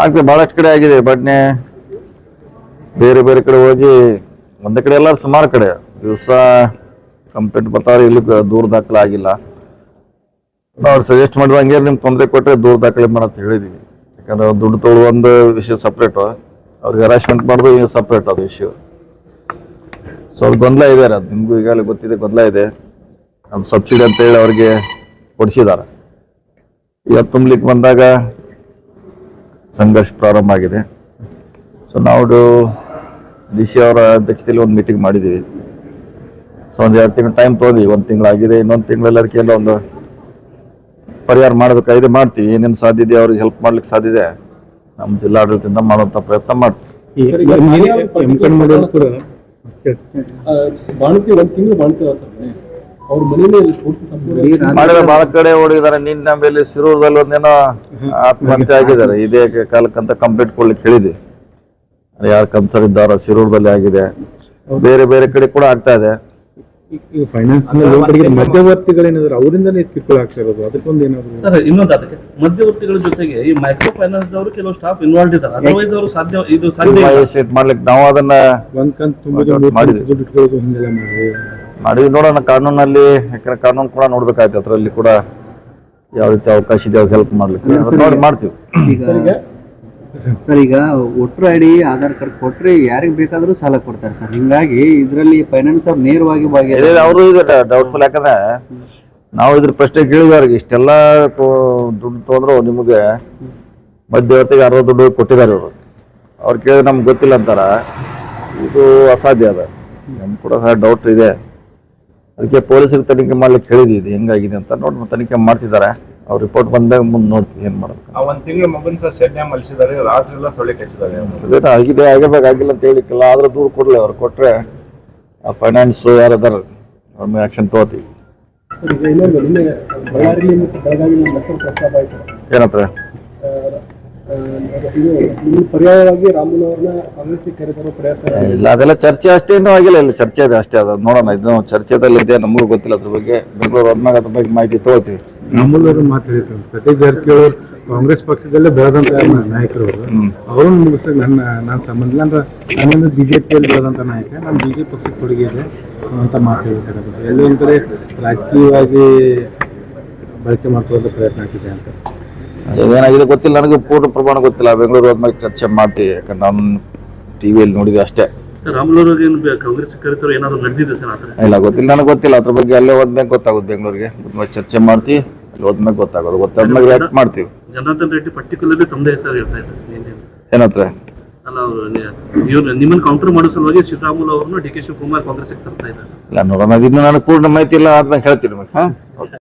ಆಗ್ತದೆ, ಬಹಳಷ್ಟು ಕಡೆ ಆಗಿದೆ ಬಟ್ನೆ ಬೇರೆ ಬೇರೆ ಕಡೆ ಹೋಗಿ, ಒಂದೇ ಕಡೆ ಎಲ್ಲ ಸುಮಾರು ಕಡೆ. ದಿವಸ ಕಂಪ್ಲೇಂಟ್ ಬರ್ತಾವ್ರೆ, ಇಲ್ಲಿ ದೂರ ದಾಖಲೆ ಆಗಿಲ್ಲ. ಅವ್ರು ಸಜೆಸ್ಟ್ ಮಾಡಿದ ಹಂಗೇ ನಿಮ್ಗೆ ತೊಂದರೆ ಕೊಟ್ಟರೆ ದೂರ ದಾಖಲೆ ಮಾಡಂತ ಹೇಳಿದೀವಿ. ಯಾಕಂದ್ರೆ ದುಡ್ಡು ತೊಗೊಳ್ಳೋ ಒಂದು ವಿಷಯ ಸಪ್ರೇಟು ಅವ್ರಿಗೆ ಹರಾಸ್ಮೆಂಟ್ ಮಾಡೋದು ಈಗ ಸಪ್ರೇಟ್ ಅದು ಇಶ್ಯೂ ಸೊ ಅದು ಗೊಂದಲ ಇದೆ ಅದು. ನಿಮಗೂ ಈಗಾಗಲೇ ಗೊತ್ತಿದೆ, ಗೊಂದಲ ಇದೆ. ಅದು ಸಬ್ಸಿಡಿ ಅಂತ ಹೇಳಿ ಅವ್ರಿಗೆ ಕೊಡಿಸಿದ್ದಾರೆ ಇವತ್ತು ತುಂಬಲಿಕ್ಕೆ ಬಂದಾಗ ಸಂಘರ್ಷ ಪ್ರಾರಂಭ ಆಗಿದೆ. ಸೊ ನಾವು ಡಿ ಸಿ ಅವರ ಅಧ್ಯಕ್ಷತೆಯಲ್ಲಿ ಒಂದು ಮೀಟಿಂಗ್ ಮಾಡಿದ್ದೀವಿ. ಸೊ ಒಂದು ಎರಡು ತಿಂಗಳು ಟೈಮ್ ತೊಗೊಂಡು ಒಂದು ತಿಂಗಳಾಗಿದೆ ಇನ್ನೊಂದು ತಿಂಗಳಲ್ಲಿ ಅದಕ್ಕೆ ಎಲ್ಲ ಒಂದು ಪರಿಹಾರ ಮಾಡಬೇಕಾಗಿದೆ ಮಾಡ್ತೀವಿ. ಏನೇನು ಸಾಧ್ಯ ಇದೆ ಅವ್ರಿಗೆ ಹೆಲ್ಪ್ ಮಾಡ್ಲಿಕ್ಕೆ ಸಾಧ್ಯ ಇದೆ. ನಮ್ಮ ಜಿಲ್ಲಾಡಳಿತದಿಂದ ಮಾಡುವಂಥ ಪ್ರಯತ್ನ ಮಾಡ್ತೀವಿ. ಬಾಣತಿ ಒಂದು ತಿಂಗಳು ಬಾಣತಿ ಮಾಡಿದ ಬಹಳ ಕಡೆ ಓಡಿದ್ದಾರೆ. ನಿನ್ನ ಮೇಲೆ ಸಿರೂರದಲ್ಲಿ ಒಂದೇನೋ ಆತ್ಮಹತ್ಯೆ ಆಗಿದ್ದಾರೆ. ಇದೇ ಕಾಲಕ್ಕಂತ ಕಂಪ್ಲೀಟ್ ಕೊಡ್ಲಿಕ್ಕೆ ಹೇಳಿದ್ವಿ. ಯಾರು ಕನ್ಸರ್ ಇದ್ದಾರೋ ಸಿರೂರದಲ್ಲಿ ಆಗಿದೆ. ಬೇರೆ ಬೇರೆ ಕಡೆ ಕೂಡ ಆಗ್ತಾ ಇದೆ. ಮಧ್ಯವರ್ತಿಗಳೇನಾದ್ರು ಅವರಿಂದನೇ ಕಿರುಕುಳ ಆಗ್ತಾ ಇರೋದು? ಅದಕ್ಕೊಂದು ಏನಾದ್ರು ಸರ್ ಇನ್ನೊಂದು ಅದಕ್ಕೆ. ಮಧ್ಯವರ್ತಿಗಳ ಜೊತೆಗೆ ಈ ಮೈಕ್ರೋ ಫೈನಾನ್ಸ್ ಅವರು ಕೆಲವು ಸ್ಟಾಫ್ ಇನ್ವಾಲ್ವ್ ಇದ್ದಾರೆ. ಅದರ್ವೈಸ್ ಅವರು ಸಾಧ್ಯ ಇದು ಸಾಧ್ಯ ಮಾಡ್ಲಿಕ್ಕೆ ನಾವು ಅದನ್ನ ಒಂದ್ ಕಂತು ಮಾಡಿದ್ವಿ. ಮಾಡಿ ನೋಡೋಣ ಕಾನೂನಲ್ಲಿ ಯಾಕಂದ್ರೆ ಕಾನೂನು ಕೂಡ ನೋಡ್ಬೇಕಾಯ್ತು. ಅದರಲ್ಲಿ ಕೂಡ ಯಾವ ರೀತಿ ಅವಕಾಶ ಇದೆ ಅವ್ರಿಗೆ ಹೆಲ್ಪ್ ಮಾಡ್ಲಿಕ್ಕೆ. ನೋಡಿ ಮಾಡ್ತೀವಿ. ಈಗ ಸರ್ ಈಗ voter I D Aadhaar card ಕೊಟ್ರೆ ಯಾರಿಗೆ ಬೇಕಾದರೂ ಸಾಲ ಕೊಡ್ತಾರೆ ಸರ್. ಹಿಂಗಾಗಿ ಇದರಲ್ಲಿ ಫೈನಾನ್ಸ್ ಅವ್ರು ನೇರವಾಗಿ. ಅವರು ಈಗ ಡೌಟ್ಫುಲ್ ಯಾಕಂದ್ರೆ ನಾವು ಇದ್ರ ಪ್ರಶ್ನೆ ಕೇಳಿದವ್ರಿಗೆ ಇಷ್ಟೆಲ್ಲ ದುಡ್ಡು ತೊಗೊಂಡ್ರು ನಿಮಗೆ ಮಧ್ಯವರ್ತಿಗೆ ಅರ್ಧ ದುಡ್ಡು ಕೊಟ್ಟಿದ್ದಾರೆ ಇವರು. ಅವ್ರು ಕೇಳಿದ್ರೆ ನಮ್ಗೆ ಗೊತ್ತಿಲ್ಲ ಅಂತಾರ. ಇದು ಅಸಾಧ್ಯ ಅದ. ನಮ್ಗೆ ಕೂಡ ಸಹ ಡೌಟ್ ಇದೆ. ಅದಕ್ಕೆ ಪೊಲೀಸರಿಗೆ ತನಿಖೆ ಮಾಡ್ಲಿಕ್ಕೆ ಹೇಳಿದ್ವಿ ಇದು ಹೆಂಗಾಗಿದೆ ಅಂತ ನೋಡಿ ತನಿಖೆ ಮಾಡ್ತಿದ್ದಾರೆ. ಅವ್ರ ರಿಪೋರ್ಟ್ ಬಂದಾಗ ಮುಂದೆ ನೋಡ್ತೀವಿ ಏನು ಮಾಡೋದು. ಆ ಒಂದ್ ತಿಂಗಳು ಮಗನ ಸರ್ ಶೆಡ್ನೆ ಮಲಸಿದ್ದಾರೆ ರಾತ್ರಿ ಎಲ್ಲ ಸೊಳ್ಳೆ ಕಚ್ಚಿದ್ದಾರೆ ಅದೇನೋ ಆಗಿದೆ ಆಗಿರ್ಬೇಕು ಆಗಿಲ್ಲ ಅಂತ ಹೇಳಿಕ್ಕಿಲ್ಲ ಆದ್ರೂ ದೂರ ಕೊಡ್ಲಿ ಅವ್ರು ಕೊಟ್ರೆ ಆ ಫೈನಾನ್ಸ್ ಯಾರದಾರ ಅವ್ರ ಮೇಲೆ ಆಕ್ಷನ್ ತಗೋತೀವಿ. ಏನಂತಾರೆ? ಪರ್ಯಾಯವಾಗಿ ರಾಮುಲು ಅವ್ರನ್ನ ಕಾಂಗ್ರೆಸ್ಗೆ ಕರೆತರೋ ಪ್ರಯತ್ನ ಇಲ್ಲ ಅದೆಲ್ಲ ಚರ್ಚೆ ಅಷ್ಟೇನೂ ಆಗಿಲ್ಲ ಇಲ್ಲ ಚರ್ಚೆ ಇದೆ ಅಷ್ಟೇ. ಅದು ನೋಡೋಣ ಇದು ಚರ್ಚೆದಲ್ಲಿ ಇದೆ ನಮಗೂ ಗೊತ್ತಿಲ್ಲ ಅದ್ರ ಬಗ್ಗೆ. ಬೆಂಗಳೂರು ಹೋದ್ಮೇಲೆ ಅದ್ರ ಬಗ್ಗೆ ಮಾಹಿತಿ ತಗೋತೀವಿ ನಮ್ಮಲ್ಲವರು ಮಾತು ಮಾತಾಡಿದ್ರು. ಸತೀಶ್ ಜಾರಕಿಹೊಳಿ ಕಾಂಗ್ರೆಸ್ ಪಕ್ಷದಲ್ಲೇ ಬೆಳೆದಂತ ನಾಯಕರು ಅವರು. ಮುಗಿಸ್ ನನ್ನ ನಾನು ಸಂಬಂಧ ಅಂದ್ರೆ ನನ್ನೊಂದು ಬಿಜೆಪಿಯಲ್ಲಿ ಬೆಳೆದಂತ ನಾಯಕ ನಾನು ಬಿಜೆಪಿ ಪಕ್ಷಕ್ಕೆ ಕೊಡುಗೆ ಇದೆ ಅಂತ ಮಾತು ಹೇಳ್ತಾರೆ ಅದು. ಎಲ್ಲೋ ಕಡೆ ರಾಜಕೀಯವಾಗಿ ಬಳಕೆ ಮಾಡ್ಕೊಳ್ಳೋದು ಪ್ರಯತ್ನ ಆಗಿದೆ ಅಂತ. ಏನಾಗಿದೆ ಗೊತ್ತಿಲ್ಲ ನನಗೆ ಪೂರ್ಣ ಪ್ರಮಾಣ ಗೊತ್ತಿಲ್ಲ. ಬೆಂಗಳೂರು ಹೋದ್ಮೇಲೆ ಚರ್ಚೆ ಮಾಡ್ತೀವಿ ಯಾಕಂದ್ರೆ ನಾನು ಟಿವಿಯಲ್ಲಿ ನೋಡಿದ್ವಿ ಅಷ್ಟೇ. ಇಲ್ಲ ಗೊತ್ತಿಲ್ಲ ನನಗೆ ಗೊತ್ತಿಲ್ಲ. ಅದ್ರ ಬಗ್ಗೆ ಅಲ್ಲೇ ಹೋದ್ಮೇಲೆ ಗೊತ್ತಾಗುತ್ತೆ ಬೆಂಗಳೂರಿಗೆ. ಚರ್ಚೆ ಮಾಡ್ತೀವಿ ಅಲ್ಲಿ ಹೋದ್ಮೇಲೆ ಗೊತ್ತಾಗೋದು. ಗೊತ್ತಾದ್ಮೇಲೆ ರಿಯಾಕ್ಟ್ ಮಾಡ್ತೀವಿ. ಜನಾರ್ದನ್ ರೆಡ್ಡಿ ಪರ್ಟಿಕ್ಯುಲರ್ಲಿ ತಮ್ಮದೇ ಹೆಸರು ನಿನ್ನೆ. ಏನಂತಾರೆ ಇವ್ರು ಕೌಂಟರ್ ಮಾಡೋ ಸಲುವಾಗಿ ಶ್ರೀರಾಮುಲು ಅವ್ರನ್ನ ಡಿ ಕೆ ಶಿವಕುಮಾರ್ ಕಾಂಗ್ರೆಸ್ ತರ್ತಾ ಇದ್ದಾರೆ. ಇಲ್ಲ ನೋಡೋಣ ನನಗೆ ಪೂರ್ಣ ಮಾಹಿತಿ ಇಲ್ಲ ಆದ್ಮೇಲೆ ಹೇಳ್ತೀನಿ ನಿಮಗೆ.